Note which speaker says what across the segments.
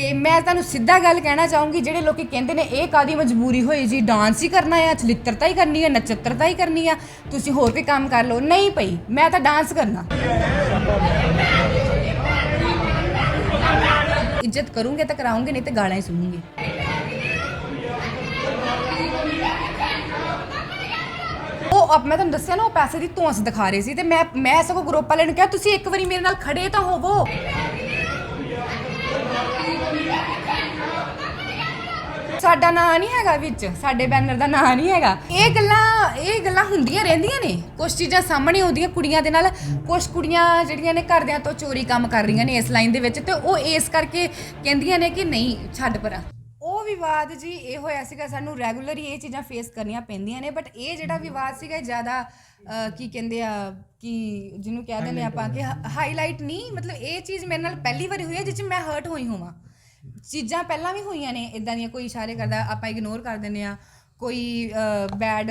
Speaker 1: ਤੇ ਮੈਂ ਤੁਹਾਨੂੰ ਸਿੱਧਾ ਗੱਲ ਕਹਿਣਾ ਚਾਹੂੰਗੀ, ਜਿਹੜੇ ਲੋਕੀ ਕਹਿੰਦੇ ਨੇ ਇਹ ਕਾਦੀ ਮਜਬੂਰੀ ਹੋਈ ਜੀ? ਡਾਂਸ ਹੀ ਕਰਨਾ ਆ, ਚਲਿੱਤਰਤਾ ਹੀ ਕਰਨੀ ਆ, ਨਚੱਤਰਤਾ ਹੀ ਕਰਨੀ ਆ। ਤੁਸੀਂ ਹੋਰ ਕੋਈ ਕੰਮ ਕਰ ਲਓ। ਨਹੀਂ ਪਈ ਮੈਂ ਤਾਂ ਡਾਂਸ ਕਰਨਾ। ਇੱਜ਼ਤ ਕਰੂੰਗੇ ਤਾਂ ਕਰਾਉਂਗੇ, ਨਹੀਂ ਤੇ ਗਾਲਾਂ ਹੀ ਸੁਣੂੰਗੀ। ਉਹ ਅਬ ਮੈਂ ਤੁਹਾਨੂੰ ਦੱਸਿਆ ਨਾ, ਉਹ ਪੈਸੇ ਦੀ ਧੌਂਸ ਦਿਖਾ ਰਹੇ ਸੀ ਤੇ ਮੈਂ ਮੈਂ ਸਗੋਂ ਗਰੁੱਪ ਵਾਲਿਆਂ ਨੂੰ ਕਿਹਾ, ਤੁਸੀਂ ਇੱਕ ਵਾਰੀ ਮੇਰੇ ਨਾਲ ਖੜੇ ਤਾਂ ਹੋਵੋ। ਸਾਡਾ ਨਾਂ ਨਹੀਂ ਹੈਗਾ ਵਿੱਚ, ਸਾਡੇ ਬੈਨਰ ਦਾ ਨਾਂ ਨਹੀਂ ਹੈਗਾ। ਇਹ ਗੱਲਾਂ ਇਹ ਗੱਲਾਂ ਹੁੰਦੀਆਂ ਰਹਿੰਦੀਆਂ ਨੇ। ਕੁਝ ਚੀਜ਼ਾਂ ਸਾਹਮਣੇ ਆਉਂਦੀਆਂ ਕੁੜੀਆਂ ਦੇ ਨਾਲ। ਕੁਝ ਕੁੜੀਆਂ ਜਿਹੜੀਆਂ ਨੇ ਘਰਦਿਆਂ ਤੋਂ ਚੋਰੀ ਕੰਮ ਕਰ ਰਹੀਆਂ ਨੇ ਇਸ ਲਾਈਨ ਦੇ ਵਿੱਚ ਤੇ ਉਹ ਇਸ ਕਰਕੇ ਕਹਿੰਦੀਆਂ ਨੇ ਕਿ ਨਹੀਂ, ਛੱਡ ਪਰਾਂ। ਵਿਵਾਦ ਜੀ ਇਹ ਹੋਇਆ ਸੀਗਾ ਸਾਨੂੰ ਰੈਗੂਲਰ ਹੀ ਇਹ ਚੀਜ਼ਾਂ ਫੇਸ ਕਰਨੀਆਂ ਪੈਂਦੀਆਂ ਨੇ ਬਟ ਇਹ ਜਿਹੜਾ ਵਿਵਾਦ ਸੀਗਾ ਇਹ ਜ਼ਿਆਦਾ ਅਹ, ਕੀ ਕਹਿੰਦੇ ਆ ਕਿ ਜਿਹਨੂੰ ਕਹਿ ਦਿੰਦੇ ਆਪਾਂ ਕਿ ਹਾਈਲਾਈਟ ਨਹੀਂ ਮਤਲਬ ਇਹ ਚੀਜ਼ ਮੇਰੇ ਨਾਲ ਪਹਿਲੀ ਵਾਰੀ ਹੋਈ ਹੈ ਜਿਸ 'ਚ ਮੈਂ ਹਰਟ ਹੋਈ ਹੋਵਾਂ। ਚੀਜ਼ਾਂ ਪਹਿਲਾਂ ਵੀ ਹੋਈਆਂ ਨੇ ਇਦਾਂ ਦੀਆਂ ਕੋਈ ਇਸ਼ਾਰੇ ਕਰਦਾ ਆਪਾਂ ਇਗਨੋਰ ਕਰ ਦਿੰਦੇ ਆ ਕੋਈ ਬੈਡ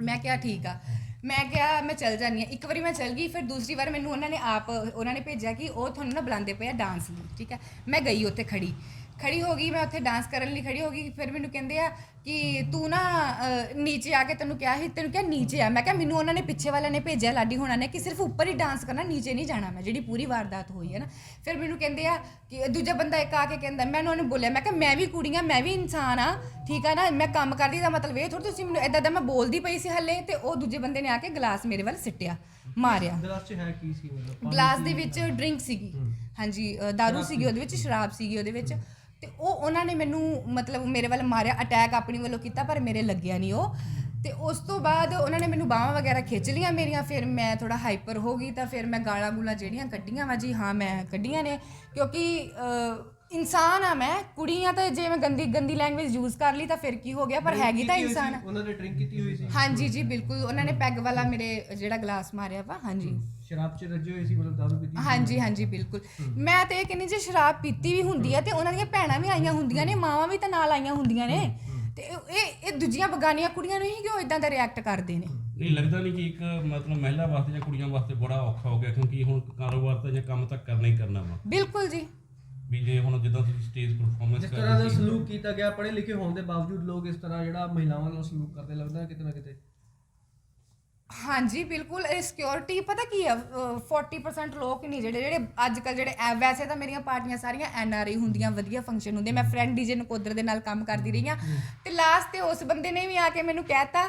Speaker 1: ਮੈਂ ਕਿਹਾ ਠੀਕ ਆ। ਮੈਂ ਕਿਹਾ ਮੈਂ ਚੱਲ ਜਾਨੀ ਆ ਇੱਕ ਵਾਰੀ ਮੈਂ ਚੱਲ ਗਈ ਫਿਰ ਦੂਸਰੀ ਵਾਰ ਮੈਨੂੰ ਉਹਨਾਂ ਨੇ ਆਪ ਉਹਨਾਂ ਨੇ ਭੇਜਿਆ ਕਿ ਉਹ ਤੁਹਾਨੂੰ ਨਾ ਬੁਲਾਉਂਦੇ ਪਏ ਆ ਡਾਂਸ ਲਈ ਠੀਕ ਆ? ਮੈਂ ਗਈ ਉੱਥੇ ਖੜੀ। ਖੜੀ ਹੋ ਗਈ ਮੈਂ ਉੱਥੇ ਡਾਂਸ ਕਰਨ ਲਈ ਖੜੀ ਹੋ ਗਈ। ਫਿਰ ਮੈਨੂੰ ਕਹਿੰਦੇ ਆ ਕਿ ਤੂੰ ਨਾ ਅਹ, ਨੀਚੇ ਆ ਕੇ ਤੈਨੂੰ ਕਿਹਾ ਸੀ ਤੈਨੂੰ ਕਿਹਾ ਨੀਚੇ ਆ। ਮੈਂ ਕਿਹਾ ਮੈਨੂੰ ਉਹਨਾਂ ਨੇ ਪਿੱਛੇ ਵਾਲਿਆਂ ਨੇ ਭੇਜਿਆ ਲਾਡੀ ਹੋਣਾ ਨੇ ਕਿ ਸਿਰਫ ਉੱਪਰ ਹੀ ਡਾਂਸ ਕਰਨਾ ਨੀਚੇ ਨਹੀਂ ਜਾਣਾ ਮੈਂ ਜਿਹੜੀ ਪੂਰੀ ਵਾਰਦਾਤ ਹੋਈ ਹੈ ਨਾ। ਫਿਰ ਮੈਨੂੰ ਕਹਿੰਦੇ ਆ ਕਿ ਦੂਜਾ ਬੰਦਾ ਇੱਕ ਆ ਕੇ ਕਹਿੰਦਾ ਮੈਂ ਉਹਨਾਂ ਨੂੰ ਬੋਲਿਆ ਮੈਂ ਕਿਹਾ ਮੈਂ ਵੀ ਕੁੜੀਆਂ ਮੈਂ ਵੀ ਇਨਸਾਨ ਆ ਠੀਕ ਆ ਨਾ ਮੈਂ ਕੰਮ ਕਰਦੀ ਦਾ ਮਤਲਬ ਇਹ ਥੋੜੀ ਤੁਸੀਂ ਮੈਨੂੰ ਇਦਾਂ ਦਾ ਮੈਂ ਬੋਲਦੀ ਪਈ ਸੀ ਹੱਲੇ ਤੇ ਉਹ ਦੂਜੇ ਬੰਦੇ ਨੇ ਆ ਕੇ ਗਲਾਸ ਮੇਰੇ ਵੱਲ ਸਿੱਟਿਆ ਮਾਰਿਆ।
Speaker 2: ਗਲਾਸ ਚ ਹੈ ਕੀ ਸੀ ਮਤਲਬ?
Speaker 1: ਗਲਾਸ ਦੇ ਵਿੱਚ ਡਰਿੰਕ ਸੀਗੀ। ਹਾਂਜੀ ਅ, ਦਾਰੂ ਸੀਗੀ ਉਹਦੇ ਵਿੱਚ ਸ਼ਰਾਬ ਸੀਗੀ ਉਹਦੇ ਵਿੱਚ। ਤੇ ਉਹ ਉਹਨਾਂ ਨੇ ਮੈਨੂੰ ਮਤਲਬ ਮੇਰੇ ਵੱਲ ਮਾਰਿਆ ਅਟੈਕ ਆਪਣੀ ਵੱਲੋਂ ਕੀਤਾ ਪਰ ਮੇਰੇ ਲੱਗਿਆ ਨਹੀਂ ਉਹ। ਤੇ ਉਸ ਤੋਂ ਬਾਅਦ ਉਹਨਾਂ ਨੇ ਮੈਨੂੰ ਬਾਹਾਂ ਵਗੈਰਾ ਖਿੱਚ ਲੀਆਂ ਮੇਰੀਆਂ ਫਿਰ ਮੈਂ ਥੋੜਾ ਹਾਈਪਰ ਹੋ ਗਈ ਤਾਂ ਫਿਰ ਮੈਂ ਗਾਲਾਂ ਗੂਲਾਂ ਜਿਹੜੀਆਂ ਕੱਢੀਆਂ ਵਾ ਜੀ ਹਾਂ ਮੈਂ ਕੱਢੀਆਂ ਨੇ। ਕਿਉਂਕਿ ਅ, ਇਨਸਾਨ ਆ ਮੈਂ ਕੁੜੀ ਆ ਤਾਂ ਜੇ ਮੈਂ ਗੰਦੀ ਗੰਦੀ ਲੈਂਗੁਏਜ ਯੂਜ਼ ਕਰ ਲਈ ਤਾਂ ਫਿਰ ਕੀ ਹੋ ਗਿਆ? ਪਰ ਹੈਗੀ ਤਾਂ ਇਨਸਾਨ। ਆ
Speaker 2: ਉਹਨਾਂ ਨੇ ਡਰਿੰਕ ਕੀਤੀ ਹੋਈ ਸੀ।
Speaker 1: ਹਾਂਜੀ ਜੀ ਬਿਲਕੁਲ। ਉਹਨਾਂ ਨੇ ਪੈਗ ਵਾਲਾ ਮੇਰੇ ਜਿਹੜਾ ਗਲਾਸ ਮਾਰਿਆ ਵਾ ਹਾਂਜੀ।
Speaker 2: ਸ਼ਰਾਬ ਚ ਰੱਜੇ ਹੋਏ ਸੀ ਮਤਲਬ ਦਾਰੂ ਪੀਤੀ ਸੀ।
Speaker 1: ਹਾਂਜੀ ਹਾਂਜੀ ਬਿਲਕੁਲ। ਮੈਂ ਤੇ ਇਹ ਕਹਿੰਦੀ ਜੇ ਸ਼ਰਾਬ ਪੀਤੀ ਵੀ ਹੁੰਦੀ ਹੈ ਤੇ ਉਹਨਾਂ ਦੀਆਂ ਭੈਣਾਂ ਵੀ ਆਈਆਂ ਹੁੰਦੀਆਂ ਨੇ ਮਾਵਾਂ ਵੀ ਤਾਂ ਨਾਲ ਆਈਆਂ ਹੁੰਦੀਆਂ ਨੇ। ਤੇ ਇਹ ਇਹ- ਇਹ ਦੂਜੀਆਂ ਬਗਾਨੀਆਂ ਕੁੜੀਆਂ ਨੂੰ ਹੀ ਕਿਉਂ ਇਦਾਂ ਦਾ ਰਿਐਕਟ ਕਰਦੇ ਨੇ?
Speaker 3: ਨਹੀਂ ਲੱਗਦਾ ਨਹੀਂ ਕਿ ਇੱਕ ਮਤਲਬ ਮਹਿਲਾ ਵਾਸਤੇ ਜਾਂ ਕੁੜੀਆਂ ਵਾਸਤੇ ਬੜਾ ਔਖਾ ਹੋ ਗਿਆ ਕਿਉਂਕਿ ਹੁਣ ਕਾਰੋਬਾਰ ਤਾਂ ਜਾਂ ਕੰਮ ਤਾਂ ਕਰਨਾ ਹੀ ਕਰਨਾ ਵਾ।
Speaker 1: ਬਿਲਕੁਲ ਜੀ।
Speaker 3: ਵੀ ਜੇ ਹੁਣ ਜਿੱਦਾਂ ਤੁਸੀਂ ਸਟੇਜ ਪਰਫਾਰਮੈਂਸ
Speaker 2: ਜਿਸ ਤਰ੍ਹਾਂ ਦਾ ਸਲੂਕ ਕੀਤਾ ਗਿਆ ਪੜ੍ਹੇ ਲਿਖੇ ਹੋਣ ਦੇ ਬਾਵਜੂਦ ਲੋਕ ਇਸ ਤਰ੍ਹਾਂ ਜਿਹੜਾ ਮਹਿਲਾਵਾਂ ਨਾਲ ਸਲੂਕ ਕਰਦੇ ਲੱਗਦਾ ਕਿਤੇ ਨਾ ਕਿਤੇ।
Speaker 1: ਹਾਂਜੀ ਬਿਲਕੁਲ ਇਹ ਸਿਕਿਉਰਿਟੀ ਪਤਾ ਕੀ ਆ ਅਹ 40% ਲੋਕ ਨਹੀਂ ਜਿਹੜੇ ਜਿਹੜੇ ਅੱਜ ਕੱਲ ਜਿਹੜੇ ਐ- ਵੈਸੇ ਤਾਂ ਮੇਰੀਆਂ ਪਾਰਟੀਆਂ ਸਾਰੀਆਂ ਐਨ ਆਰ ਆਈ ਹੁੰਦੀਆਂ ਵਧੀਆ ਫੰਕਸ਼ਨ ਹੁੰਦੇ ਮੈਂ ਫਰੈਂਡ ਡੀਜੇ ਨਕੋਦਰ ਦੇ ਨਾਲ ਕੰਮ ਕਰਦੀ ਰਹੀ ਆ ਤੇ ਲਾਸਟ ਤੇ ਉਸ ਬੰਦੇ ਨੇ ਵੀ ਆ ਕੇ ਮੈਨੂੰ ਕਹਿਤਾ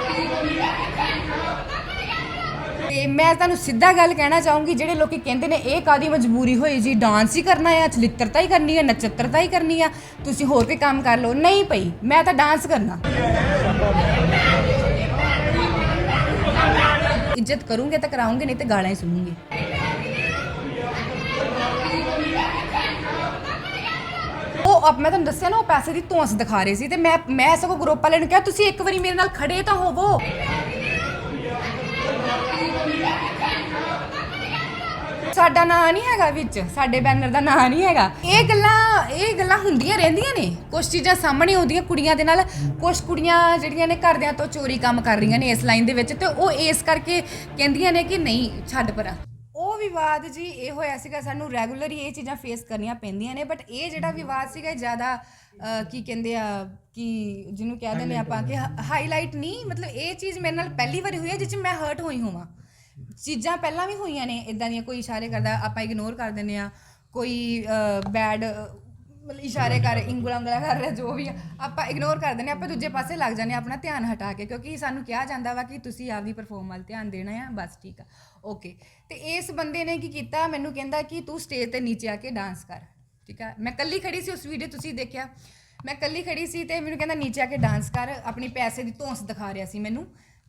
Speaker 1: ਤੇ ਮੈਂ ਤੁਹਾਨੂੰ ਸਿੱਧਾ ਗੱਲ ਕਹਿਣਾ ਚਾਹੂੰਗੀ, ਜਿਹੜੇ ਲੋਕੀ ਕਹਿੰਦੇ ਨੇ ਇਹ ਕਾਦੀ ਮਜਬੂਰੀ ਹੋਈ ਜੀ? ਡਾਂਸ ਹੀ ਕਰਨਾ ਆ ਚਲਿੱਤਰਤਾ ਹੀ ਕਰਨੀ ਆ ਨਚੱਤਰਤਾ ਹੀ ਕਰਨੀ ਆ। ਤੁਸੀਂ ਹੋਰ ਕੋਈ ਕੰਮ ਕਰ ਲਓ। ਨਹੀਂ ਪਈ ਮੈਂ ਤਾਂ ਡਾਂਸ ਕਰਨਾ। ਇੱਜ਼ਤ ਕਰੂੰਗੇ ਤਾਂ ਕਰਾਉਂਗੇ, ਨਹੀਂ ਤੇ ਗਾਲਾਂ ਹੀ ਸੁਣੂੰਗੇ। ਉਹ ਅਬ ਮੈਂ ਤੁਹਾਨੂੰ ਦੱਸਿਆ ਨਾ, ਉਹ ਪੈਸੇ ਦੀ ਧੌਂਸ ਦਿਖਾ ਰਹੇ ਸੀ ਤੇ ਮੈਂ ਮੈਂ ਸਗੋਂ ਗਰੁੱਪ ਵਾਲਿਆਂ ਨੂੰ ਕਿਹਾ, ਤੁਸੀਂ ਇੱਕ ਵਾਰੀ ਮੇਰੇ ਨਾਲ ਖੜੇ ਤਾਂ ਹੋਵੋ। ਸਾਡਾ ਨਾਂ ਨਹੀਂ ਹੈਗਾ ਵਿੱਚ, ਸਾਡੇ ਬੈਨਰ ਦਾ ਨਾਂ ਨਹੀਂ ਹੈਗਾ। ਇਹ ਗੱਲਾਂ ਇਹ ਗੱਲਾਂ ਹੁੰਦੀਆਂ ਰਹਿੰਦੀਆਂ ਨੇ। ਕੁਝ ਚੀਜ਼ਾਂ ਸਾਹਮਣੇ ਆਉਂਦੀਆਂ ਕੁੜੀਆਂ ਦੇ ਨਾਲ। ਕੁਝ ਕੁੜੀਆਂ ਜਿਹੜੀਆਂ ਨੇ ਘਰਦਿਆਂ ਤੋਂ ਚੋਰੀ ਕੰਮ ਕਰ ਰਹੀਆਂ ਨੇ ਇਸ ਲਾਈਨ ਦੇ ਵਿੱਚ ਤੇ ਉਹ ਇਸ ਕਰਕੇ ਕਹਿੰਦੀਆਂ ਨੇ ਕਿ ਨਹੀਂ, ਛੱਡ ਪਰਾਂ। ਉਹ ਵਿਵਾਦ ਜੀ, ਇਹ ਹੋਇਆ ਸੀਗਾ, ਸਾਨੂੰ ਰੈਗੂਲਰੀ ਇਹ ਚੀਜ਼ਾਂ ਫੇਸ ਕਰਨੀਆਂ ਪੈਂਦੀਆਂ ਨੇ ਬਟ ਇਹ ਜਿਹੜਾ ਵਿਵਾਦ ਸੀਗਾ ਜ਼ਿਆਦਾ ਕੀ ਕਹਿੰਦੇ ਆ, ਕਿ ਜਿਹਨੂੰ ਕਹਿ ਦਿੰਦੇ ਆਪਾਂ ਕਿ ਹਾਈਲਾਈਟ ਨਹੀਂ, ਮਤਲਬ ਇਹ ਚੀਜ਼ ਮੇਰੇ ਨਾਲ ਪਹਿਲੀ ਵਾਰੀ ਹੋਈ ਹੈ ਜਿਸ 'ਚ ਮੈਂ ਹਰਟ ਹੋਈ ਹੋਵਾਂ। ਚੀਜ਼ਾਂ ਪਹਿਲਾਂ ਵੀ ਹੋਈਆਂ ਨੇ ਇਦਾਂ ਦੀਆਂ ਕੋਈ ਇਸ਼ਾਰੇ ਕਰਦਾ ਆਪਾਂ ਇਗਨੋਰ ਕਰ ਦਿੰਦੇ ਆ ਕੋਈ ਬੈਡ ਮਤਲਬ ਇਸ਼ਾਰੇ ਕਰ ਇੰਗਲਾ ਉਂਗਲਾ ਕਰ ਰਿਹਾ ਜੋ ਵੀ ਆ, ਆਪਾਂ ਇਗਨੋਰ ਕਰ ਦਿੰਦੇ ਹਾਂ, ਆਪਾਂ ਦੂਜੇ ਪਾਸੇ ਲੱਗ ਜਾਂਦੇ ਹਾਂ ਆਪਣਾ ਧਿਆਨ ਹਟਾ ਕੇ ਕਿਉਂਕਿ ਸਾਨੂੰ ਕਿਹਾ ਜਾਂਦਾ ਵਾ ਕਿ ਤੁਸੀਂ ਆਪਦੀ ਪਰਫਾਰਮ ਵੱਲ ਧਿਆਨ ਦੇਣਾ ਆ ਬਸ ਠੀਕ ਆ ਓਕੇ ਤੇ ਇਸ ਬੰਦੇ ਨੇ ਕੀ ਕੀਤਾ ਮੈਨੂੰ ਕਹਿੰਦਾ ਕਿ ਤੂੰ ਸਟੇਜ ਤੇ ਨੀਚੇ ਆ ਕੇ ਡਾਂਸ ਕਰ ਠੀਕ ਆ ਮੈਂ ਕੱਲੀ ਖੜੀ ਸੀ ਉਸ ਵੀਡੀਓ ਤੁਸੀਂ ਦੇਖਿਆ ਮੈਂ ਕੱਲੀ ਖੜੀ ਸੀ ਤੇ ਮੈਨੂੰ ਕਹਿੰਦਾ ਨੀਚੇ ਆ ਕੇ ਡਾਂਸ ਕਰ ਆਪਣੀ ਪੈਸੇ ਦੀ ਧੌਂਸ ਦਿਖਾ ਰਿਹਾ ਸੀ ਮੈਨੂੰ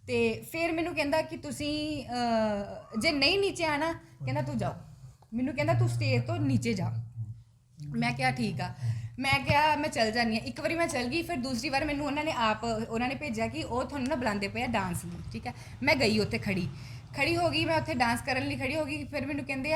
Speaker 1: ਤੇ ਫਿਰ ਮੈਨੂੰ ਕਹਿੰਦਾ ਕਿ ਤੁਸੀਂ ਅਹ, ਜੇ ਨਹੀਂ ਨੀਚੇ ਆਣਾ ਕਹਿੰਦਾ ਤੂੰ ਜਾਓ। ਮੈਨੂੰ ਕਹਿੰਦਾ ਤੂੰ ਸਟੇਜ ਤੋਂ ਨੀਚੇ ਜਾ। ਮੈਂ ਕਿਹਾ ਠੀਕ ਆ। ਮੈਂ ਕਿਹਾ ਮੈਂ ਚੱਲ ਜਾਨੀ ਆ ਇੱਕ ਵਾਰੀ ਮੈਂ ਚੱਲ ਗਈ ਫਿਰ ਦੂਸਰੀ ਵਾਰ ਮੈਨੂੰ ਉਹਨਾਂ ਨੇ ਆਪ ਉਹਨਾਂ ਨੇ ਭੇਜਿਆ ਕਿ ਉਹ ਤੁਹਾਨੂੰ ਨਾ ਬੁਲਾਉਂਦੇ ਪਏ ਆ ਡਾਂਸ ਲਈ ਠੀਕ ਹੈ ਮੈਂ ਗਈ ਉੱਥੇ ਖੜੀ ਖੜੀ ਹੋ ਗਈ ਮੈਂ ਉੱਥੇ ਡਾਂਸ ਕਰਨ ਲਈ ਖੜੀ ਹੋ ਗਈ। ਫਿਰ ਮੈਨੂੰ ਕਹਿੰਦੇ ਆ